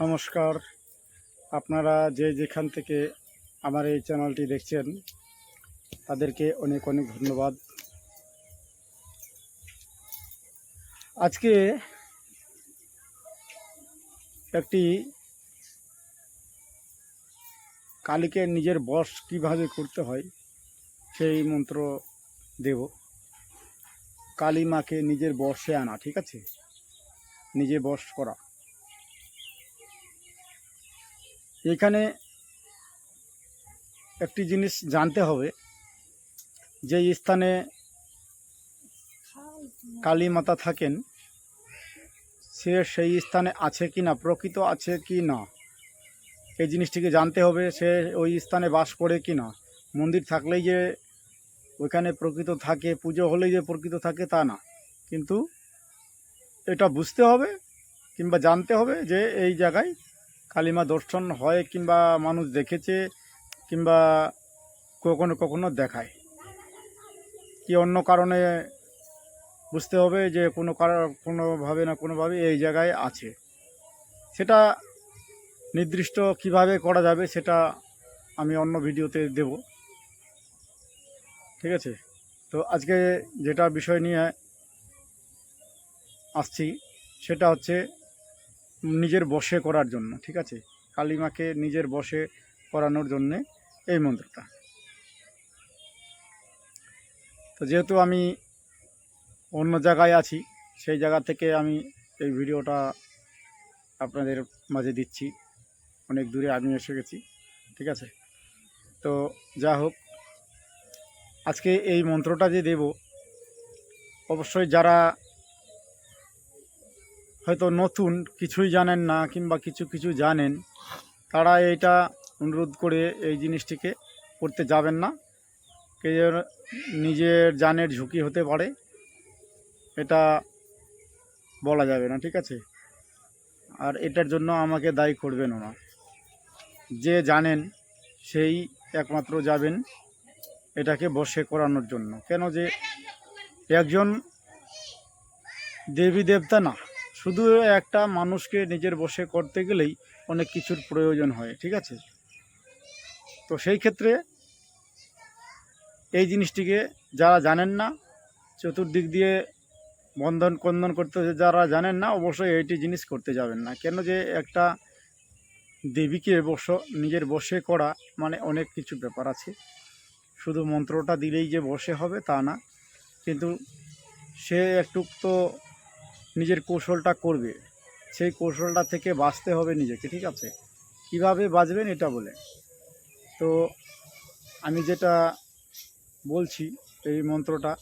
নমস্কার। আপনারা যে যেখান থেকে আমার এই চ্যানেলটি দেখছেন, তাদেরকে অনেক অনেক ধন্যবাদ। আজকে একটি কালীকে নিজের বশ কীভাবে করতে হয়, সেই মন্ত্র দেব। কালী মাকে নিজের বশে আনা, ঠিক আছে? নিজে বশ করা। এখানে একটি জিনিস জানতে হবে, যে স্থানে কালী মাতা থাকেন, সে সেই স্থানে আছে কি না, প্রকৃত আছে কি না? এই জিনিসটিকে জানতে হবে, সে ওই স্থানে বাস করে কি না? মন্দির থাকলেই যে ওইখানে প্রকৃত থাকে, পুজো হলেই যে প্রকৃত থাকে তা না। কিন্তু এটা বুঝতে হবে কিংবা জানতে হবে যে এই জায়গায় কালিমা দর্শন হয় কিংবা মানুষ দেখেছে কিংবা কখনো কখনো দেখায়। কি অন্য কারণে বুঝতে হবে যে কোনো কারও কোনোভাবে না কোনোভাবে এই জায়গায় আছে। সেটা নির্দিষ্ট কীভাবে করা যাবে সেটা আমি অন্য ভিডিওতে দেব। ঠিক আছে? তো আজকে যেটা বিষয় নিয়ে আসছি সেটা হচ্ছে নিজের বশে করার জন্য, ঠিক আছে? কালিমাকে নিজের বশে করানোর জন্যে এই মন্ত্রটা। তো যেহেতু আমি অন্য জায়গায় আছি, সেই জায়গা থেকে আমি এই ভিডিওটা আপনাদের মাঝে দিচ্ছি। অনেক দূরে আমি এসে গেছি, ঠিক আছে? তো যা হোক, আজকে এই মন্ত্রটা যে দেব, অবশ্যই যারা হয়তো নতুন, কিছুই জানেন না কিংবা কিছু কিছু জানেন। তারা এইটা অনুরোধ করে এই জিনিসটিকে করতে যাবেন না। নিজের জানের ঝুঁকি হতে পারে। এটা বলা যাবে না, ঠিক আছে? আর এটার জন্য আমাকে দায়ী করবেন না যে জানেন, সেই একমাত্র যাবেন এটাকে বসে করানোর জন্য। কেন যে একজন দেবী দেবতা না। শুধু একটা মানুষকে নিজের বসে করতে গেলেই অনেক কিছুর প্রয়োজন হয়, ঠিক আছে? তো সেই ক্ষেত্রে এই জিনিসটিকে যারা জানেন না, চতুর্দিক দিয়ে বন্ধন কন্দন করতে যারা জানেন না, অবশ্যই এইটি জিনিস করতে যাবেন না। কেন যে একটা দেবীকে বস, নিজের বসে করা মানে অনেক কিছু ব্যাপার আছে। শুধু মন্ত্রটা দিলেই যে বসে হবে তা না। কিন্তু সে একটু তো নিজের কৌশলটা করবে, সেই কৌশলটা থেকে বাঁচতে হবে নিজেকে, ঠিক আছে? কীভাবে বাঁচবেন এটা বলে। তো আমি যেটা বলছি, এই মন্ত্রটা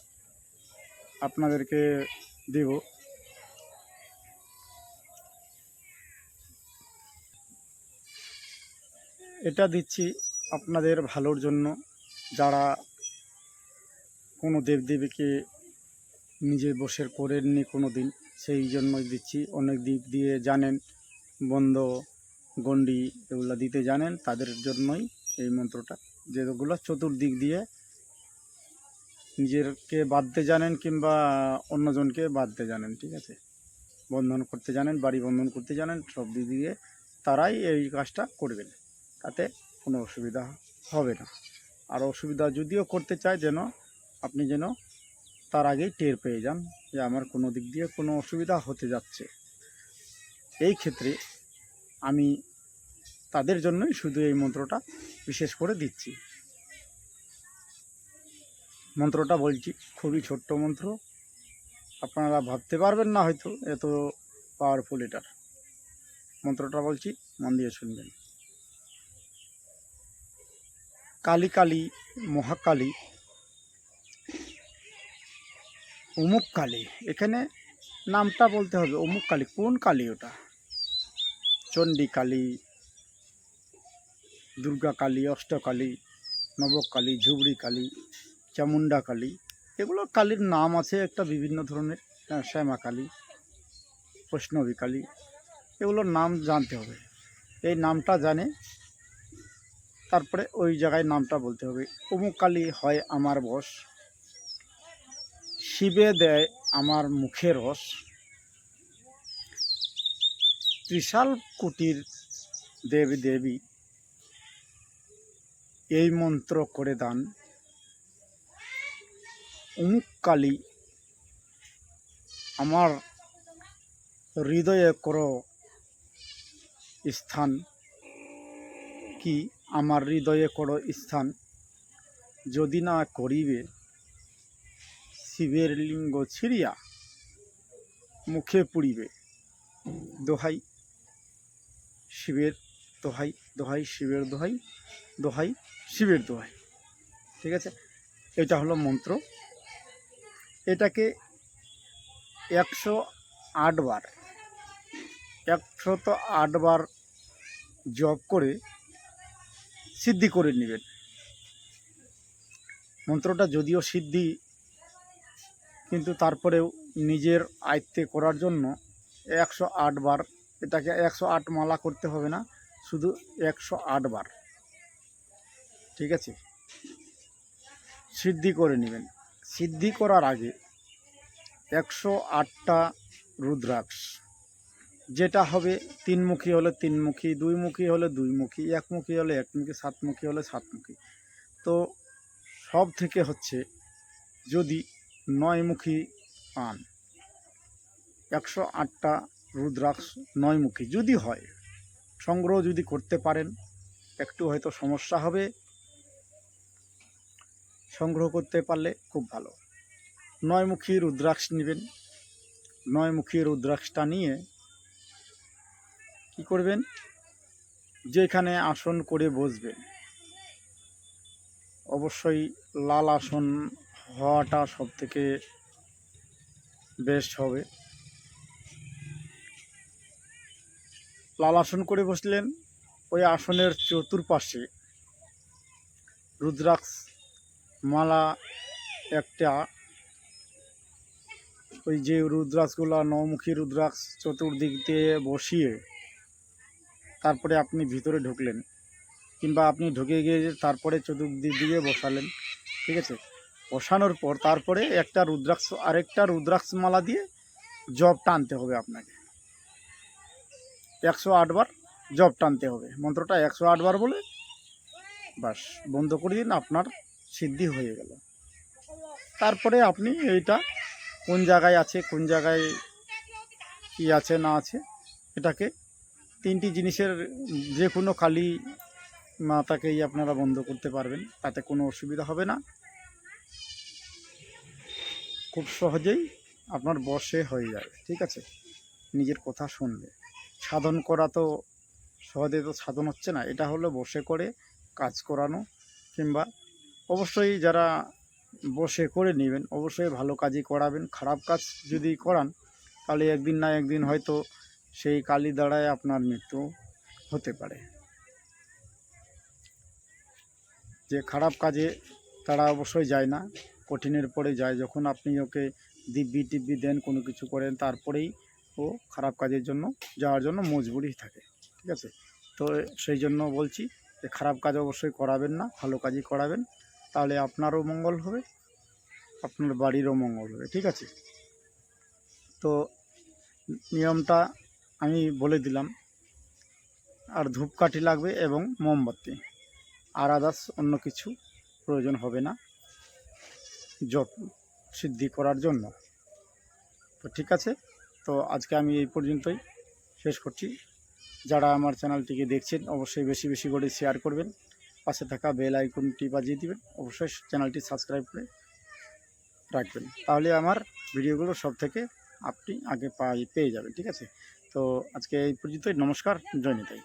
আপনাদেরকে দেব। এটা দিচ্ছি আপনাদের ভালোর জন্য, যারা কোনো দেবদেবীকে নিজে বসে করেননি কোনো দিন। সেই জন্যই দিচ্ছি। অনেক দিক দিয়ে জানেন, বন্ধ, গণ্ডি এগুলো দিতে জানেন, তাদের জন্যই এই মন্ত্রটা। যেগুলো চতুর্দিক দিয়ে নিজেরকে বাঁধতে জানেন কিংবা অন্যজনকে বাঁধতে জানেন, ঠিক আছে? বন্ধন করতে জানেন, বাড়ি বন্ধন করতে জানেন, সব দিক দিয়ে তারাই এই কাজটা করবেন। তাতে কোনো অসুবিধা হবে না। আর অসুবিধা যদিও করতে চায় যেন, আপনি যেন তার আগেই টের পেয়ে যান। যে আমার কোনো দিক দিয়ে কোনো অসুবিধা হতে যাচ্ছে। এই ক্ষেত্রে আমি তাদের জন্যই শুধু এই মন্ত্রটা বিশেষ করে দিচ্ছি। মন্ত্রটা বলছি, খুবই ছোট্ট মন্ত্র। আপনারা ভাবতে পারবেন না হয়তো এত পাওয়ারফুল এটার মন্ত্রটা বলছি, মন দিয়ে শুনবেন। কালী কালী, মহাকালী অমুক কালী। এখানে নামটা বলতে হবে অমুক কালী। কোন কালী ওটা? চণ্ডী কালী, দুর্গা কালী অষ্টকালী নবকালী ঝুবড়ি কালী চামুন্ডা কালী। এগুলো কালীর নাম আছে একটা বিভিন্ন ধরনের শ্যামা কালী, বৈষ্ণবী কালী। এগুলোর নাম জানতে হবে। এই নামটা জানে, তারপরে ওই জায়গায় নামটা বলতে হবে। অমুক কালী হয় আমার বশ শিবে দেয় আমার মুখে রস। ত্রিশাল কুটির দেবী দেবী এই মন্ত্র করে দান। অমুক কালী আমার হৃদয়ে কর স্থান। কি আমার হৃদয়ে কর স্থান? যদি না করিবে শিবের লিঙ্গ ছিড়িয়া মুখে পুড়িবে। দোহাই শিবের দোহাই দোহাই শিবের দোহাই দোহাই শিবের দোহাই। ঠিক আছে? এটা হলো মন্ত্র। এটাকে একশো আটবার একশত আটবার জপ করে সিদ্ধি করে নেবেন। মন্ত্রটা যদিও সিদ্ধি কিন্তু তারপরেও নিজের আয়ত্তে করার জন্য একশো আটবার এটাকে একশো আট মালা করতে হবে না, শুধু একশো আটবার ঠিক আছে? সিদ্ধি করে নেবেন। সিদ্ধি করার আগে একশো আটটা রুদ্রাক্ষ, যেটা হবে তিনমুখী হলে তিনমুখী, দুইমুখী হলে দুইমুখী, একমুখী হলে একমুখী, সাতমুখী হলে সাতমুখী। তো সব থেকে হচ্ছে যদি নয়মুখী পান। একশো আটটা রুদ্রাক্ষ নয়মুখী যদি হয়, সংগ্রহ যদি করতে পারেন, একটু হয়তো সমস্যা হবে। সংগ্রহ করতে পারলে খুব ভালো। নয়মুখী রুদ্রাক্ষ নেবেন। নয়মুখী রুদ্রাক্ষটা নিয়ে কি করবেন? যেখানে আসন করে বসবেন। অবশ্যই লাল আসন হওয়াটা সব থেকে বেস্ট হবে। লাল আসন করে বসলেন ওই আসনের চতুর্পাশে। রুদ্রাক্ষ মালা একটা। ওই যে রুদ্রাক্ষগুলো নমুখী রুদ্রাক্ষ চতুর্দিক দিয়ে বসিয়ে তারপরে আপনি ভিতরে ঢুকলেন কিংবা আপনি ঢুকে গিয়ে তারপরে চতুর্দিক দিয়ে বসালেন, ঠিক আছে? বসানোর পর তারপরে একটা রুদ্রাক্ষ, আরেকটা রুদ্রাক্ষ মালা দিয়ে জব টানতে হবে আপনাকে। একশো আটবার জব টানতে হবে। মন্ত্রটা একশো আটবার বলে বাস বন্ধ করে দিন, আপনার সিদ্ধি হয়ে গেল। তারপরে আপনি এইটা কোন জায়গায় আছে, কোন জায়গায় কি আছে, না আছে, এটাকে তিনটি জিনিসের যে কোনো কালী মাতাকেই আপনারা বন্ধ করতে পারবেন, তাতে কোনো অসুবিধা হবে না। খুব সহজেই আপনার বসে হয়ে যাবে ঠিক আছে? নিজের কথা শুনলে। সাধন করা তো সহজে তো সাধন হচ্ছে না, এটা হলো বসে করে কাজ করানো কিংবা অবশ্যই যারা বসে করে নেবেন, অবশ্যই ভালো কাজই করাবেন, খারাপ কাজ যদি করান, তাহলে একদিন না একদিন হয়তো সেই কালি দ্বারায় আপনার মৃত্যু হতে পারে। যে খারাপ কাজে তারা অবশ্যই যায় না। কঠিনের পরে যায়, যখন আপনি ওকে দিব্যি টিব্বি দেন, কোনো কিছু করেন, তারপরেই ও খারাপ কাজের জন্য, যাওয়ার জন্য মজবুরি থাকে, ঠিক আছে? তো সেই জন্য বলছি যে খারাপ কাজ অবশ্যই করাবেন না, ভালো কাজই করাবেন, তাহলে আপনারও মঙ্গল হবে, আপনার বাড়িরও মঙ্গল হবে, ঠিক আছে? তো নিয়মটা আমি বলে দিলাম, আর ধূপকাঠি লাগবে এবং মোমবাতি, আর আদার্স অন্য কিছু প্রয়োজন হবে না। জপ সিদ্ধি করার জন্য। তো ঠিক আছে, তো আজকে আমি এই পর্যন্তই শেষ করছি। যারা আমার চ্যানেলটিকে দেখছেন, অবশ্যই বেশি বেশি করে শেয়ার করবেন। পাশে থাকা বেল আইকনটি বাজিয়ে দিবেন, অবশ্যই চ্যানেলটি সাবস্ক্রাইব করে রাখবেন। তাহলে আমার ভিডিওগুলো সব থেকে আপনি আগে পাই, পেয়ে যাবেন, ঠিক আছে? তো আজকে এই পর্যন্তই, নমস্কার, জয় নিতাই।